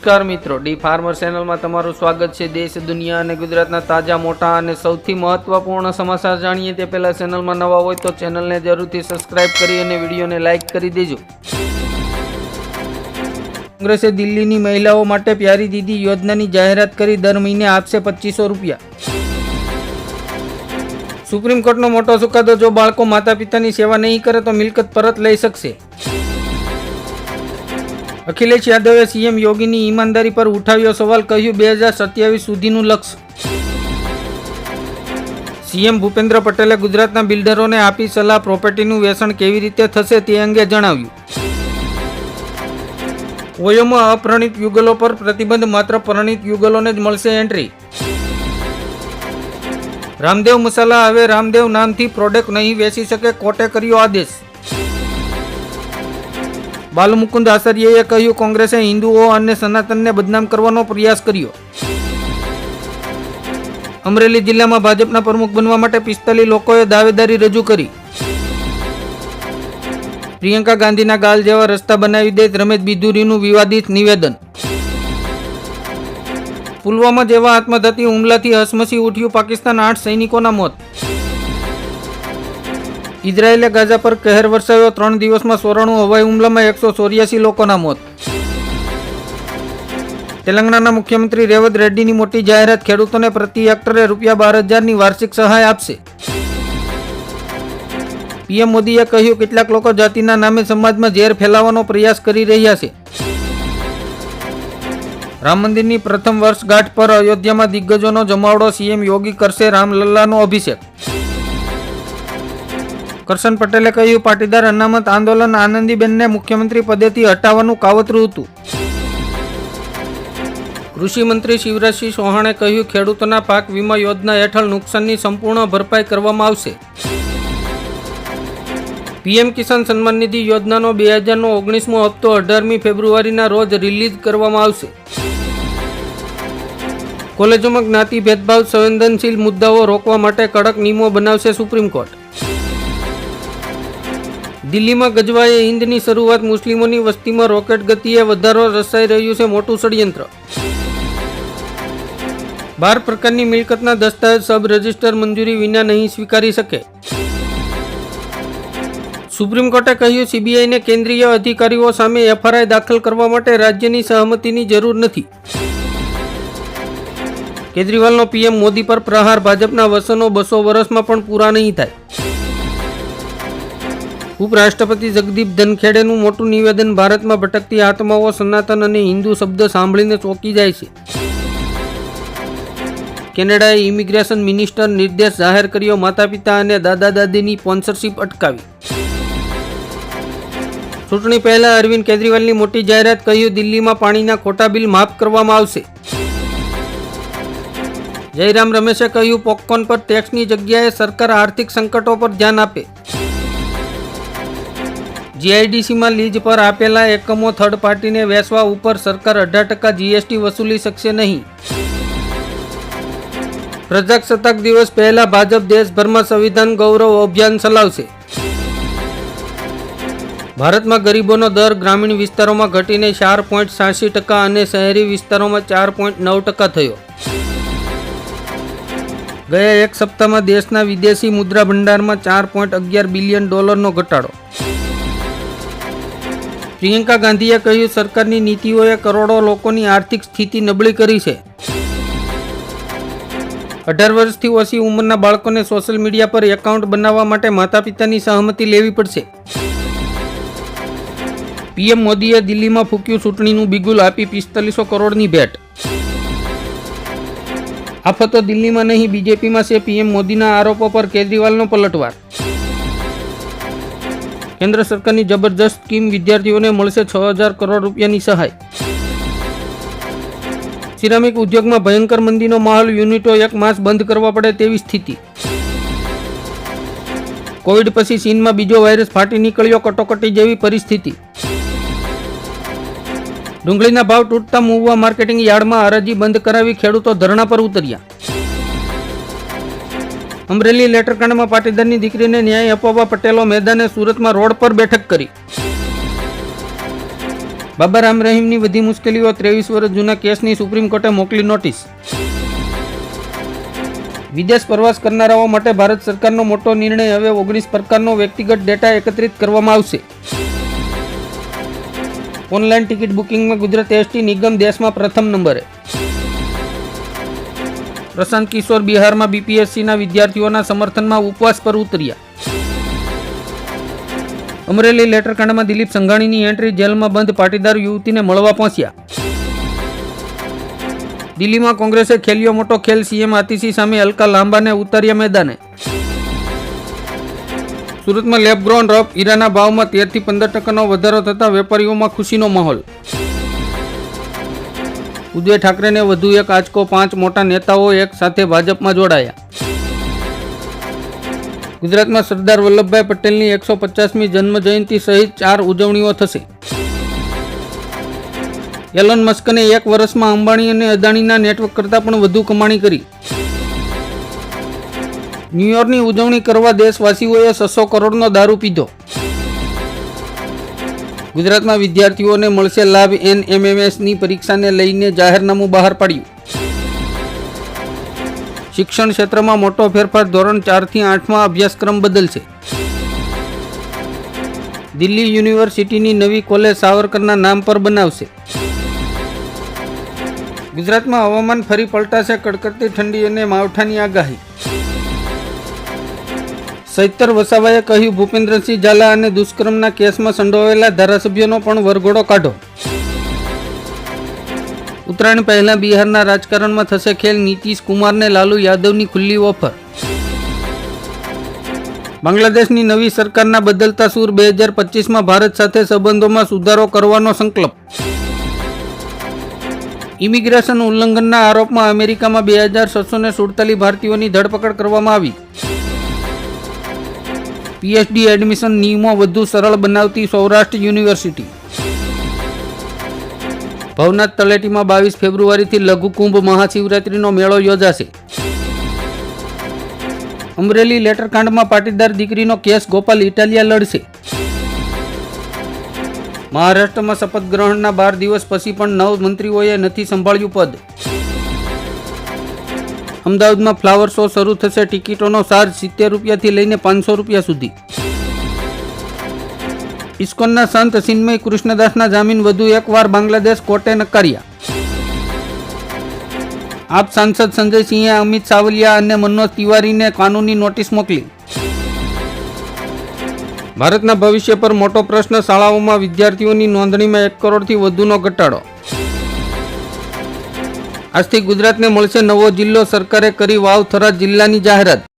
નમસ્કાર મિત્રો, D farmer ચેનલમાં તમારું સ્વાગત છે. દેશ, દુનિયા અને ગુજરાતના તાજા, મોટા અને સૌથી મહત્વપૂર્ણ સમાચાર જાણીએ તે પહેલા ચેનલમાં નવા હોય તો ચેનલને જરૂરથી સબસ્ક્રાઇબ કરી અને વિડીયોને લાઇક કરી દેજો. કોંગ્રેસે દિલ્હીની મહિલાઓ માટે પ્યારી દીદી યોજનાની જાહેરાત કરી, દર મહિને આપશે પચીસો રૂપિયા. સુપ્રીમ કોર્ટનો મોટો ચુકાદો, જો બાળકો માતા પિતાની સેવા નહીં કરે તો મિલકત પરત લઈ શકશે. અખિલેશ યાદવે સીએમ યોગીની ઈમાનદારી પર ઉઠાવ્યો સવાલ, કહ્યું, બે હજાર સત્યાવીસ સુધીનું લક્ષ્ય. સીએમ ભૂપેન્દ્ર પટેલે ગુજરાતના બિલ્ડરોને આપી સલાહ, પ્રોપર્ટીનું વેચાણ કેવી રીતે થશે તે અંગે જણાવ્યું. ઓયોમાં અપ્રણિત યુગલો પર પ્રતિબંધ, માત્ર પરણિત યુગલોને જ મળશે એન્ટ્રી. રામદેવ મસાલા હવે રામદેવ નામથી પ્રોડક્ટ નહીં વેચી શકે, કોર્ટે કર્યો આદેશ. બાલમુકુંદ આચાર્યએ કહ્યું, કોંગ્રેસે હિન્દુઓ અને સનાતનને બદનામ કરવાનો પ્રયાસ કર્યો. અમરેલી જિલ્લામાં ભાજપના પ્રમુખ બનવા માટે પિસ્તાલીસ લોકોએ દાવેદારી રજૂ કરી. પ્રિયંકા ગાંધીના ગાલ જેવા રસ્તા બનાવી દે રમેશ બિધુરીનું વિવાદિત નિવેદન. પુલવામા જેવા આત્મઘાતી હુમલાથી હસમસી ઉઠ્યું પાકિસ્તાન આઠ સૈનિકોના મોત. ઇઝરાયેલે ગાઝા પર કહેર વરસાવ્યો ત્રણ દિવસમાં સોરાણું હવાઈ હુમલામાં એકસો ચોર્યાસી લોકોના મોત. તેલંગાણાના મુખ્યમંત્રી રેવત રેડ્ડીની મોટી જાહેરાત ખેડૂતોને પ્રતિ હેક્ટરે રૂપિયા બાર હજારની વાર્ષિક સહાય આપશે. પીએમ મોદીએ કહ્યું, કેટલાક લોકો જાતિના નામે સમાજમાં ઝેર ફેલાવવાનો પ્રયાસ કરી રહ્યા છે. રામ મંદિરની પ્રથમ વર્ષગાંઠ પર અયોધ્યામાં દિગ્ગજોનો જમાવડો સીએમ યોગી કરશે રામલલ્લાનો અભિષેક. કરશન પટેલે કહ્યું, પાટીદાર અનામત આંદોલન આનંદીબેનને મુખ્યમંત્રી પદેથી હટાવવાનું કાવતરું હતું. કૃષિ મંત્રી શિવરાજસિંહ ચૌહાણે કહ્યું, ખેડૂતોના પાક વીમા યોજના હેઠળ નુકસાનની સંપૂર્ણ ભરપાઈ કરવામાં આવશે. પીએમ કિસાન સન્માન નિધિ યોજનાનો બે હજારનો ઓગણીસમો હપ્તો અઢારમી ફેબ્રુઆરીના રોજ રિલીઝ કરવામાં આવશે. કોલેજોમાં જ્ઞાતિ ભેદભાવ સંવેદનશીલ મુદ્દાઓ રોકવા માટે કડક નિયમો બનાવશે સુપ્રીમ કોર્ટ. દિલ્હીમાં ગજવાએ હિંદની શરૂઆત મુસ્લિમોની વસ્તીમાં રોકેટ ગતિએ વધારો રસાઈ રહ્યું છે મોટું ષડયંત્ર. બાર પ્રકારની મિલકતના દસ્તાવેજ સબ રજિસ્ટર મંજૂરી વિના નહીં સ્વીકારી શકે. સુપ્રીમ કોર્ટે કહ્યું, સીબીઆઈને કેન્દ્રીય અધિકારીઓ સામે એફઆરઆઈ દાખલ કરવા માટે રાજ્યની સહમતિની જરૂર નથી. કેજરીવાલનો પીએમ મોદી પર પ્રહાર, ભાજપના વસનો બસો વર્ષમાં પણ પૂરા નહીં થાય. ઉપરાષ્ટ્રપતિ જગદીપ ધનખેડેનું મોટું નિવેદન ભારતમાં ભટકતી આત્માઓ, સનાતન અને હિન્દુ શબ્દ સાંભળીને ચોંકી જાય છે. કેનેડાએ ઇમિગ્રેશન મિનિસ્ટર નિર્દેશ જાહેર કર્યો માતા પિતા અને દાદા દાદીની સ્પોન્સરશિપ અટકાવી. ચૂંટણી પહેલા અરવિંદ કેજરીવાલની મોટી જાહેરાત કહ્યું, દિલ્હીમાં પાણીના ખોટા બિલ માફ કરવામાં આવશે. જયરામ રમેશે કહ્યું, પોપકોર્ન પર ટેક્સની જગ્યાએ સરકાર આર્થિક સંકટો પર ધ્યાન આપે. જીઆઈડીસીમાં લીજ પર આપેલા એકમો થર્ડ પાર્ટીને વેચવા ઉપર સરકાર અઢાર ટકા જીએસટી વસૂલી શકશે નહીં. પ્રજાસત્તાક દિવસ પહેલા ભાજપ દેશભરમાં સંવિધાન ગૌરવ અભિયાન ચલાવશે. ભારતમાં ગરીબોનો દર ગ્રામીણ વિસ્તારોમાં ઘટીને ચાર પોઈન્ટ છ્યાસી ટકા અને શહેરી વિસ્તારોમાં ચાર પોઈન્ટ નવ ટકા થયો. ગયા એક સપ્તાહમાં દેશના વિદેશી મુદ્રા ભંડારમાં ચાર પોઈન્ટ અગિયાર બિલિયન ડોલરનો ઘટાડો. પ્રિયંકા ગાંધીએ કહ્યું, સરકારની નીતિઓએ કરોડો લોકોની આર્થિક સ્થિતિ નબળી કરી છે. અઢાર વર્ષથી ઓછી ઉંમરના બાળકોને સોશિયલ મીડિયા પર એકાઉન્ટ બનાવવા માટે માતા પિતાની સહમતિ લેવી પડશે. પીએમ મોદીએ દિલ્હીમાં ફૂક્યું ચૂંટણીનું બિગુલ આપી પિસ્તાલીસો કરોડની ભેટ. આફતો દિલ્હીમાં નહીં, બીજેપીમાં છે પીએમ મોદીના આરોપો પર કેજરીવાલનો પલટવાર. કેન્દ્ર સરકારની જબરજસ્ત સ્કીમ વિદ્યાર્થીઓને મળશે છ હજાર કરોડ રૂપિયાની સહાય. સિરામિક ઉદ્યોગમાં ભયંકર મંદીનો માહોલ, યુનિટો એક માસ બંધ કરવા પડે તેવી સ્થિતિ. કોવિડ પછી ચીનમાં બીજો વાયરસ ફાટી નીકળ્યો કટોકટી જેવી પરિસ્થિતિ. ડુંગળીના ભાવ તૂટતા મૂવવા માર્કેટિંગ યાર્ડમાં હરાજી બંધ કરાવી ખેડૂતો ધરણા પર ઉતર્યા. અમરેલી લેટરકાંડમાં પાટીદારની દીકરીને ન્યાય અપાવવા પટેલો મેદાને સુરતમાં રોડ પર બેઠક કરી. બાબા રામ રહીમની બધી મુશ્કેલીઓ ત્રેવીસ વર્ષ જૂના કેસની સુપ્રીમ કોર્ટે મોકલી નોટિસ. વિદેશ પ્રવાસ કરનારાઓ માટે ભારત સરકારનો મોટો નિર્ણય હવે ઓગણીસ પ્રકારનો વ્યક્તિગત ડેટા એકત્રિત કરવામાં આવશે. ઓનલાઈન ટિકિટ બુકિંગમાં ગુજરાત એસટી નિગમ દેશમાં પ્રથમ નંબરે. પ્રશાંત કિશોર બિહારમાં બીપીએસસીના વિદ્યાર્થીઓના સમર્થનમાં ઉપવાસ પર ઉતર્યા. અમરેલી લેટરકાંડમાં દિલીપ સંઘાણીની એન્ટ્રી જેલમાં બંધ પાટીદાર યુવતીને મળવા પહોંચ્યા. દિલ્હીમાં કોંગ્રેસે ખેલ્યો મોટો ખેલ, સીએમ આતિશી સામે અલકા લાંબાને ઉતાર્યા મેદાને. સુરતમાં લેબ ગ્રોન રફ, હીરાના ભાવમાં તેરથી પંદર ટકાનો વધારો થતાં વેપારીઓમાં ખુશીનો માહોલ. ઉદય ઠાકરેને વધુ એક આંચકો, પાંચ મોટા નેતાઓ એક સાથે ભાજપમાં જોડાયા. ગુજરાતમાં સરદાર વલ્લભભાઈ પટેલની એકસો પચાસમી જન્મ જયંતિ સહિત ચાર ઉજવણીઓ થશે. એલન મસ્કને એક વર્ષમાં અંબાણી અને અદાણીના નેટવર્ક કરતાં પણ વધુ કમાણી કરી. ન્યૂયોર્કની ઉજવણી કરવા દેશવાસીઓએ છસો કરોડનો દારૂ પીધો. ગુજરાતમાં વિદ્યાર્થીઓને મળશે લાભ એનએમએમએસની પરીક્ષાને લઈને જાહેરનામું બહાર પાડ્યું. શિક્ષણ ક્ષેત્રમાં મોટો ફેરફાર ધોરણ ચારથી આઠમાં અભ્યાસક્રમ બદલશે. દિલ્હી યુનિવર્સિટીની નવી કોલેજ સાવરકરના નામ પર બનાવશે. ગુજરાતમાં હવામાન ફરી પલટાશે, કડકડતી ઠંડી અને માવઠાની આગાહી. સૈતર વસાવાએ કહ્યું, ભૂપેન્દ્રસિંહ ઝાલા અને દુષ્કર્મના કેસમાં સંડોવાયેલા ધારાસભ્યોનો પણ વરઘોડો કાઢો. ઉત્તરાયણ પહેલા બિહારના રાજકારણમાં થશે ખેલ. નીતિશ કુમારને લાલુ યાદવની ખુલ્લી ઓફર. બાંગ્લાદેશની નવી સરકારના બદલતા સૂર બે હજાર પચીસમાં ભારત સાથે સંબંધોમાં સુધારો કરવાનો સંકલ્પ. ઇમિગ્રેશન ઉલ્લંઘનના આરોપમાં અમેરિકામાં બે હજાર છસો સુડતાલીસ ભારતીયોની ધરપકડ કરવામાં આવી. પીએચડી એડમિશન નિયમો વધુ સરળ બનાવતી સૌરાષ્ટ્ર યુનિવર્સિટી. ભવનાથ તળેટીમાં બાવીસ ફેબ્રુઆરીથી લઘુકુંભ મહાશિવરાત્રીનો મેળો યોજાશે. અમરેલી લેટરકાંડમાં પાટીદાર દીકરીનો કેસ ગોપાલ ઇટાલિયા લડશે. મહારાષ્ટ્રમાં શપથ ગ્રહણના બાર દિવસ પછી પણ નવ મંત્રીઓએ નથી સંભાળ્યું પદ. અમદાવાદમાં ફ્લાવર શો શરૂ થશે. ટિકિટોનો ચાર્જ સિત્તેર રૂપિયાથી લઈને પાંચસો રૂપિયા સુધી. ઇસ્કોનના સંત સિન્મય કૃષ્ણદાસના જામીન વધુ એકવાર બાંગ્લાદેશ કોર્ટે નકાર્યા. આપ સાંસદ સંજયસિંહે અમિત સાવલિયા અને મનોજ તિવારીને કાનૂની નોટિસ મોકલી. ભારતના ભવિષ્ય પર મોટો પ્રશ્ન શાળાઓમાં વિદ્યાર્થીઓની નોંધણીમાં એક કરોડથી વધુનો ઘટાડો. આજથી ગુજરાતને મળશે નવો જિલ્લો સરકારે કરી વાવ થરાદ જિલ્લાની જાહેરાત.